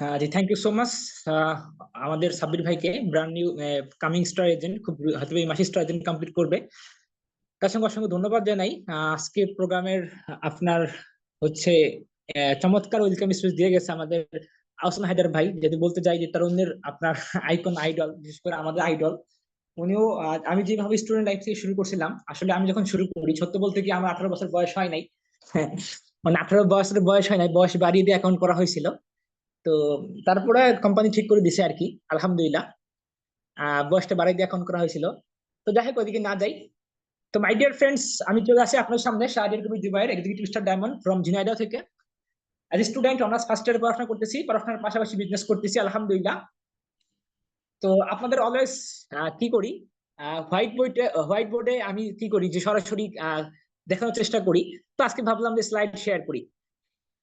হ্যাঁ thank you so much আমাদের সাব্বির ভাইকে নিউ কামিং স্টার এজেন্ট খুব হয়তো এই মাসে স্টার এজেন্ট কমপ্লিট করবে। তার সঙ্গে অসংখ্য ধন্যবাদ জানাই। আজকে প্রোগ্রামের আপনার হচ্ছে চমৎকার ওয়েলকাম স্পিচ দিয়ে গেছে আমাদের আহসান হায়দার ভাই। যদি বলতে যে তরুণের আপনার আইকন আইডল বিশেষ করে আমাদের আইডল উনিও আমি যেভাবে স্টুডেন্ট লাইফ থেকে শুরু করছিলাম, আসলে আমি যখন শুরু করি, সত্য বলতে কি আমার আঠারো বছর বয়স হয় নাই। মানে আঠারো বছরের বয়স হয় নাই, বয়স বাড়িয়ে দিয়ে অ্যাকাউন্ট করা হয়েছিল। তো তারপরে কোম্পানি ঠিক করে দিছে আর কি, আলহামদুলিল্লাহ। বয়সটা বাড়াই দিয়ে অ্যাকাউন্ট করা হয়েছিল। তো যাই হোক, ওইদিকে না যাই। তো মাই ডিয়ার ফ্রেন্ডস আমি চলে আসি আপনার সামনে শাহরিয়ার কবির দুবাইয়ের executive star diamond from Jhenaidah থেকে। As student honours first year পড়াশোনা করতেছি, পড়াশোনার পাশাপাশি বিজনেস করতেছি, আলহামদুলিল্লাহ। তো আপনাদের অলওয়েজ কি করি? হোয়াইট বোর্ডে হোয়াইট বোর্ডে আমি কি করি? যে সরাসরি দেখানোর চেষ্টা করি। তো আজকে ভাবলাম যে স্লাইড শেয়ার করি।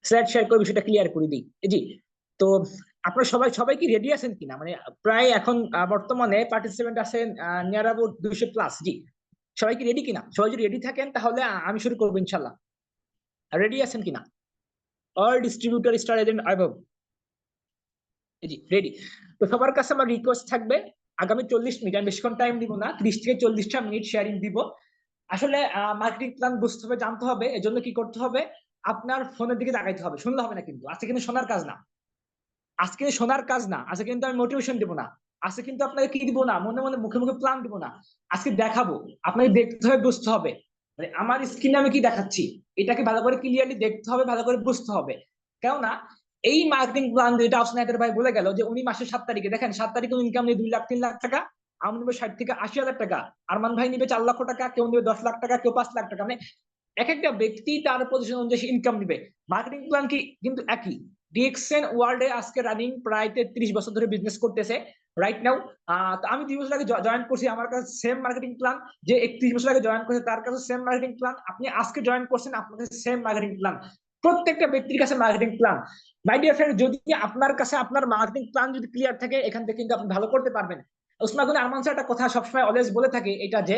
স্লাইড শেয়ার করে বিষয়টা ক্লিয়ার করে দিই। জি তো আপনারা সবাই সবাই কি রেডি আছেন কিনা? মানে প্রায় এখন বর্তমানে পার্টিসিপেন্ট আছেন নিয়ার অ্যাবাউট দুইশো প্লাস জি। সবাই কি রেডি কিনা? সবাই যদি রেডি থাকেন, তাহলে আমি শুরু করব ইনশাল্লাহ। রেডি আছেন কিনা? অল ডিস্ট্রিবিউটর স্টার এজেন্ট আইভব জি রেডি তো সবার কাছে আমার রিকোয়েস্ট থাকবে, আগামী চল্লিশ মিনিট, আমি বেশিক্ষণ টাইম দিব না, ত্রিশ থেকে চল্লিশটা মিনিট শেয়ারিং দিব। আসলে মার্কেটিং প্ল্যান বুঝতে হবে, জানতে হবে, এজন্য কি করতে হবে? আপনার ফোনের দিকে তাকাইতে হবে, শুনলে হবে না কিন্তু, আজকে কিন্তু শোনার কাজ না। আজকে শোনার কাজ না, আজকে কিন্তু আমি মোটিভেশন দিব না, আজকে কিন্তু আপনাকে কি দিব না, মনে মনে মুখে মুখে প্ল্যান দিব না, আজকে দেখাবো, আপনাকে দেখতে হবে, বুঝতে হবে মানে আমার স্ক্রিনে আমি কি দেখাচ্ছি, এটাকে ভালো করে ক্লিয়ারলি দেখতে হবে, ভালো করে বুঝতে হবে, কেননা এই মার্কেটিং প্ল্যান যেটা আসনায়তের ভাই বলে গেল যে উনি মাসের সাত তারিখে, দেখেন সাত তারিখে ইনকাম নিয়ে দুই লাখ, তিন লাখ টাকা আমি নেবে ষাট থেকে আশি হাজার টাকা, আরমান ভাই নিবে চার লক্ষ টাকা, কেউ নেবে দশ লাখ টাকা, কেউ পাঁচ লাখ টাকা মানে এক একটা ব্যক্তি তার পজিশন অনুযায়ী ইনকাম নিবে। মার্কেটিং প্ল্যান কি? কিন্তু একই। ডিএক্সএন ওয়ার্ল্ডে আজকে রানিং প্রায় তেত্রিশ বছর ধরে বিজনেস করতেছে। রাইট নাও আমি দুই বছর আগে জয়েন করছি আমার কাছে সেম মার্কেটিং প্ল্যান যে একত্রিশ বছর আগে জয়েন করছে তার কাছে সেম মার্কেটিং প্ল্যান আপনি আজকে জয়েন করছেন, আপনার কাছে সেম মার্কেটিং প্ল্যান প্রত্যেকটা ব্যক্তির কাছে marketing plan my dear friend যদি আপনার কাছে আপনার মার্কেটিং প্ল্যান যদি ক্লিয়ার থাকে, এখান থেকে কিন্তু আপনি ভালো করতে পারবেন। উসমাগুন আরমান স্যার একটা কথা সবসময় অলওয়েজ বলে থাকে, এটা যে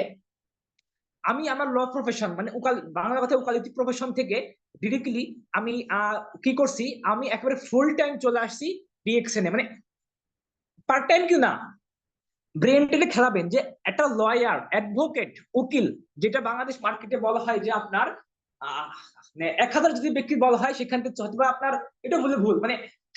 আমি আমার ল প্রফেশন মানে উকাল, বাংলা কথা উকালতি প্রফেশন থেকে ডিরেক্টলি আমি কি করছি? আমি একেবারে ফুল টাইম চলে আসছি ডিএক্সএন মানে পার্ট টাইম কি না ব্রেন টেলে খেলাবেন যে একটা লয়ার অ্যাডভোকেট উকিল, যেটা বাংলাদেশ মার্কেটে বলা হয় যে আপনার মানে এক হাজার যদি ব্যক্তি বলা হয়, সেখান থেকে আপনার, এটা বলে ভুল। মানে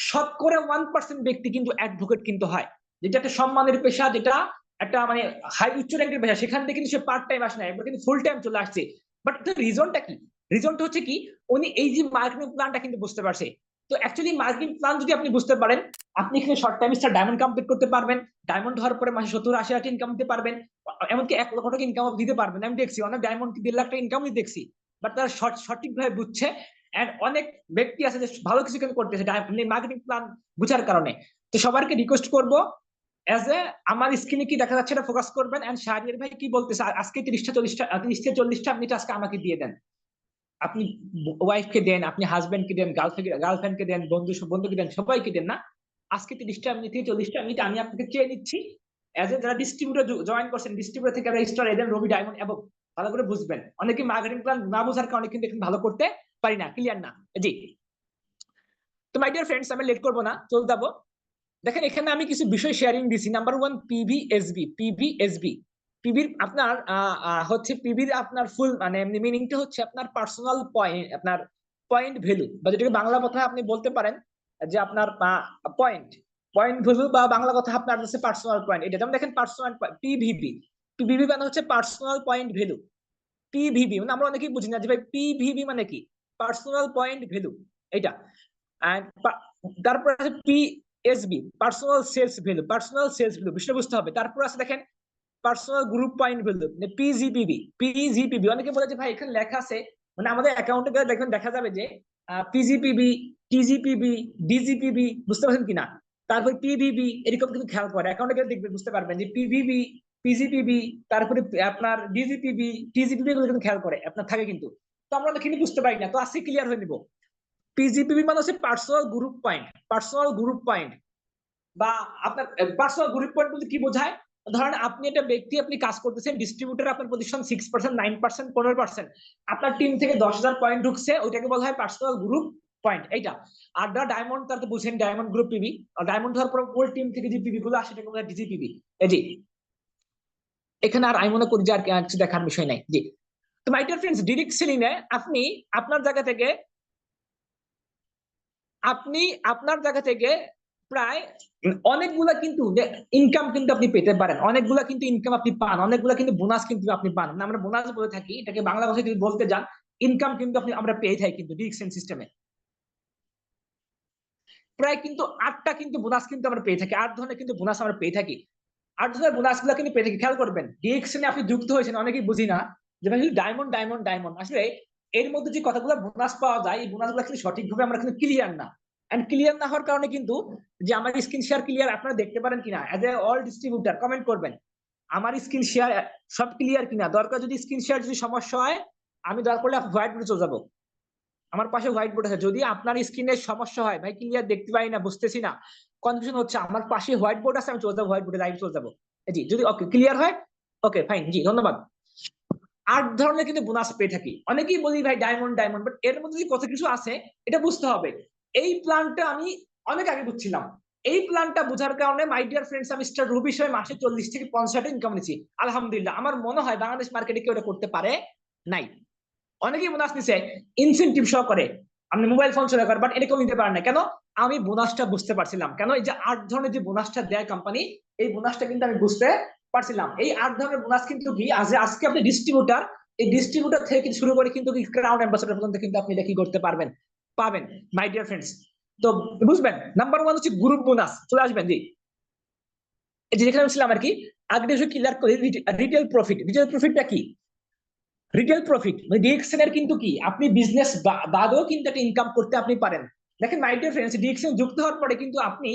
শতকরা ওয়ান পার্সেন্ট ব্যক্তি কিন্তু অ্যাডভোকেট কিন্তু হয়। যেটা একটা সম্মানের পেশা, যেটা একটা মানে হাই উচ্চ র্যাঙ্কের পেশা সেখান থেকে কিন্তু সে পার্ট টাইম আসে না এবার কিন্তু ফুল টাইম চলে আসছে। বাট রিজনটা কি? রিজনটা হচ্ছে কি, উনি এই যে মার্কেটিং প্ল্যানটা কিন্তু বুঝতে পারছে। তো অ্যাকচুয়ালি মার্কেটিং প্ল্যান যদি আপনি বুঝতে পারেন, আপনি এখানে short time star diamond complete করতে পারবেন। ডায়মন্ড হওয়ার পরে মাসে সত্তর আশি হাজার ইনকাম দিতে পারবেন। এমনকি এক লক্ষ টাকা ইনকাম দিতে পারবেন। আমি দেখছি অনেক ডায়মন্ড দেড় লাখ টাকা ইনকামই দেখছি। বাট তারা সঠিক সঠিকভাবে বুঝছে এন্ড অনেক ব্যক্তি আছে যে ভালো কিছু কিন্তু করতেছে। মার্কেটিং প্ল্যান বুঝার কারণে। তো সবারকে রিকোয়েস্ট করব এজ এ আমার স্ক্রিনে কি দেখা যাচ্ছে এটা ফোকাস করবেন? এন্ড শাহরিয়ার ভাই কি বলতেছে? আজকে তিরিশটা চল্লিশটা তিরিশ থেকে চল্লিশটা মিনিট আজকে আমাকে দিয়ে দেন। আপনি ওয়াইফকে দেন, আপনি হাজবেন্ডকে দেন গার্লফ্রেন্ড গার্লফ্রেন্ডকে দেন, বন্ধু বন্ধুকে দেন, সবাইকে দেন না? আজকে তিরিশটা মিনিট থেকে চল্লিশটা মিনিট আমি আপনাকে চেয়ে নিচ্ছি। এজ এ যারা ডিস্ট্রিবিউটর জয়েন করছেন ডিস্ট্রিবিউটর থেকে স্টার এজেন্ট রবি ডায়মন্ড এবং ভালো করে বুঝবেন। অনেকে মার্কেটিং প্ল্যান না বোঝার কারণে কিন্তু ভালো করতে পারি না ক্লিয়ার না। জি। তো মাই ডিয়ার ফ্রেন্ডস আমি লেট করব না, চলে যাব। দেখেন, এখানে আমি কিছু বিষয় শেয়ারিং দিছি। Number one PV SB PV SB পিভির আপনার হচ্ছে পিভির আপনার ফুল মানে মিনিংটা হচ্ছে আপনার পার্সোনাল পয়েন্ট আপনার পয়েন্ট ভ্যালু বা যেটাকে বাংলা কথা আপনি বলতে পারেন যে আপনার পয়েন্ট পয়েন্ট ভ্যালু বা বাংলা কথা আপনার হচ্ছে পার্সোনাল পয়েন্ট এটা যেমন দেখেন পার্সোনাল পিভিবি পিভিবি মানে হচ্ছে পার্সোনাল পয়েন্ট ভ্যালু পিভিবি মানে আমরা অনেকেই বুঝি না যে ভাই পিভিবি মানে কি? পার্সোনাল পয়েন্ট ভ্যালু এটা। তারপর আছে P SB personal sales value personal sales value বিষয়টা বুঝতে হবে। তারপর আছে দেখেন পার্সোনাল গ্রুপ পয়েন্ট ভ্যালু মানে পিজিপিবি পিজিপিবি অনেকে বলে যে ভাই, এখানে লেখা আছে মানে আমাদের অ্যাকাউন্টে গেলে দেখবেন দেখা যাবে যে পিজিপিবি টিজিপিবি ডিজিপিবি বুঝতে পারছেন কিনা? তারপর পিভিবি এরকম কিন্তু খেয়াল করে। অ্যাকাউন্টে গেলে দেখবেন, বুঝতে পারবেন যে পিভিবি পিজিপিবি তারপরে আপনার ডিজিপিবি টিজিপিবি এগুলো কিন্তু খেয়াল করে, আপনার থাকে কিন্তু। তো আমরা কিন্তু বুঝতে পারি না, তো আজকে ক্লিয়ার হয়ে নিব। পিজিপিবি মানে হচ্ছে personal group point personal group point বা আপনার পার্সোনাল গ্রুপ পয়েন্ট বলতে কি বোঝায়? ধরেন আপনি একটা ব্যক্তি, আপনি কাজ করতেছেন ডিস্ট্রিবিউটার আপনার position six percent nine percent পনেরো পার্সেন্ট আপনার টিম থেকে দশ হাজার পয়েন্ট ঢুকছে, ওইটাকে বলা হয় পার্সোনাল গ্রুপ পয়েন্ট এইটা। আর দা ডায়মন্ড তার তো বুঝছেন ডায়মন্ড গ্রুপ পিবি ডায়মন্ড হওয়ার পর ওল টিম থেকে যে পিবি গুলো আসে, সেটাকে বলে ডিজি পিবি জি এখানে আর আমি মনে করি যে আর কিছু দেখার বিষয় নাই। জি। তো my dear friends direct selling আপনি আপনার জায়গা থেকে, আপনি আপনার জায়গা থেকে প্রায় অনেকগুলা কিন্তু ইনকাম কিন্তু আপনি পেতে পারেন, অনেকগুলা কিন্তু ইনকাম আপনি পান, অনেকগুলা কিন্তু বোনাস কিন্তু আপনি পান। আমরা বোনাস বলে থাকি, এটাকে বাংলা ভাষায় যদি বলতে যান ইনকাম কিন্তু আপনি, আমরা পেয়ে থাকি কিন্তু ডিরেকশন সিস্টেমে প্রায় কিন্তু আটটা কিন্তু বোনাস কিন্তু আমরা পেয়ে থাকি, আট ধরনের কিন্তু বোনাস আমরা পেয়ে থাকি। আট ধরনের বোনাসগুলো কিন্তু পেয়ে থাকি, খেয়াল করবেন ডিরেকশনে আপনি যুক্ত হয়েছেন, অনেকেই বুঝি না যে ডায়মন্ড ডায়মন্ড ডায়মন্ড আসলে এর মধ্যে যে কতগুলো বোনাস পাওয়া যায়, এই বোনাসগুলো কিন্তু সঠিকভাবে আমরা কিন্তু ক্লিয়ার না। এন্ড ক্লিয়ার না হওয়ার কারণে কিন্তু যে আমার স্ক্রিন শেয়ার ক্লিয়ার আপনারা দেখতে পারেন কিনা? As a all distributor comment করবেন। আমার স্ক্রিন শেয়ার সব ক্লিয়ার কিনা? দরকার যদি স্ক্রিন শেয়ার যদি সমস্যা হয়, আমি দরকার করলে হোয়াইট বোর্ডে চলে যাব। আমার পাশে হোয়াইট বোর্ড আছে। যদি আপনার স্ক্রিনের সমস্যা হয়, ভাই ক্লিয়ার দেখতে পাই না, বুঝতেছি না কনফিউশন হচ্ছে, আমার পাশে হোয়াইট বোর্ড আছে, আমি চলে যাব হোয়াইট বোর্ডে লাইভ চলে যাব। জি, যদি ওকে ক্লিয়ার হয় ওকে ফাইন জি, ধন্যবাদ। আট ধরনের কিন্তু বোনাস পেয়ে থাকি। অনেকেই বলি, ভাই ডায়মন্ড ডায়মন্ড বাট এর মধ্যে যদি কত কিছু আছে, এটা বুঝতে হবে। এই প্ল্যানটা আমি অনেক আগে বুঝছিলাম। এই প্ল্যানটা বোঝার কারণে মাই ডিয়ার ফ্রেন্ডস আমি স্টার রুবি হিসেবে মাসে চল্লিশ থেকে পঞ্চাশ ইনকাম নিচ্ছি আলহামদুলিল্লাহ, আমার মনে হয় বাংলাদেশ মার্কেটে কেউ এটা করতে পারে নাই। অনেকেই বোনাস নিছে ইনসেন্টিভ সহ করে আপনি মোবাইল ফোন চলে করেন বাট এরকম নিতে পারেন না কেন? আমি বোনাসটা বুঝতে পারছিলাম। কেন? এই যে আট ধরনের যে বোনাসটা দেয় কোম্পানি এই বোনাসটা কিন্তু আমি বুঝতে পারছিলাম। এই আট ধরনের বোনাস কিন্তু কি? আজ আজকে আপনি ডিস্ট্রিবিউটার এই ডিস্ট্রিবিউটার থেকে শুরু করে কিন্তু ক্রাউন অ্যাম্বাসেডর পর্যন্ত কিন্তু আপনি এটা কি করতে পারবেন? পাবেন মাই ডিয়ার ফ্রেন্ডস তো বুঝবেন নাম্বার ওয়ান হচ্ছে গ্রুপ বোনাস, চলে আসবেন জি। যেখানে ছিলাম আর কি, আগে ক্লিয়ার করি রিটেল প্রফিট রিটেল প্রফিটটা কি? রিটেল প্রফিট মানে ডিএক্সএন এর কিন্তু কি, আপনি বিজনেস বাদেও কিন্তু একটা ইনকাম করতে আপনি পারেন। দেখেন মাই ডিয়ার ফ্রেন্ডস ডিএক্সএন যুক্ত হওয়ার পরে কিন্তু আপনি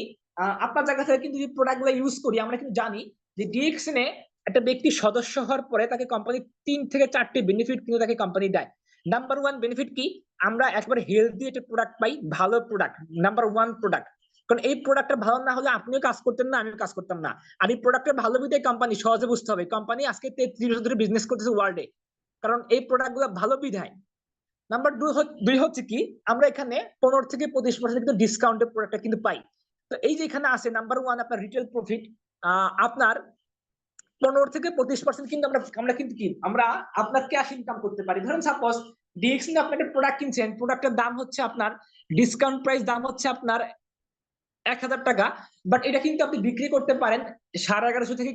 আপনার জায়গা থেকে কিন্তু যে প্রোডাক্টগুলো ইউজ করি, আমরা কিন্তু জানি যে ডিএক্সএন এ একটা ব্যক্তি সদস্য হওয়ার পরে তাকে কোম্পানি তিন থেকে চারটি বেনিফিট কিন্তু তাকে কোম্পানি দেয়। নাম্বার ওয়ান বেনিফিট কি? আমরা একবার হেলদি একটা প্রোডাক্ট পাই, ভালো প্রোডাক্ট নাম্বার ওয়ান প্রোডাক্ট কারণ এই প্রোডাক্টটা ভালো না হলে আপনিও কাজ করতেন না, আমিও কাজ করতাম না। আর এই প্রোডাক্টের ভালো বিদায় কোম্পানি সহজে বুঝতে হবে। কোম্পানি আজকে তেত্রিশ বছর ধরে বিজনেস করতেছে ওয়ার্ল্ডে কারণ এই প্রোডাক্টগুলো ভালো বিধায় নাম্বার দুই হচ্ছে কি? আমরা এখানে পনেরো থেকে পঁচিশ পার্সেন্ট কিন্তু ডিসকাউন্টের প্রোডাক্টটা কিন্তু পাই। তো এই যে এখানে আছে নাম্বার ওয়ান আপনার রিটেল প্রফিট আপনার পনেরো থেকে পঁচিশ পার্সেন্ট কিন্তু আমরা আমরা কিন্তু কি? আমরা আপনার ক্যাশ ইনকাম করতে পারি। ধরুন সাপোজ ডিএক্সিন আপনি একটা প্রোডাক্ট কিনছেন প্রোডাক্টের দাম হচ্ছে আপনার ডিসকাউন্ট প্রাইস দাম হচ্ছে আপনার এক হাজার টাকা বাট এটা কিন্তু আপনি বিক্রি করতে পারেন সাড়ে এগারোশো থেকে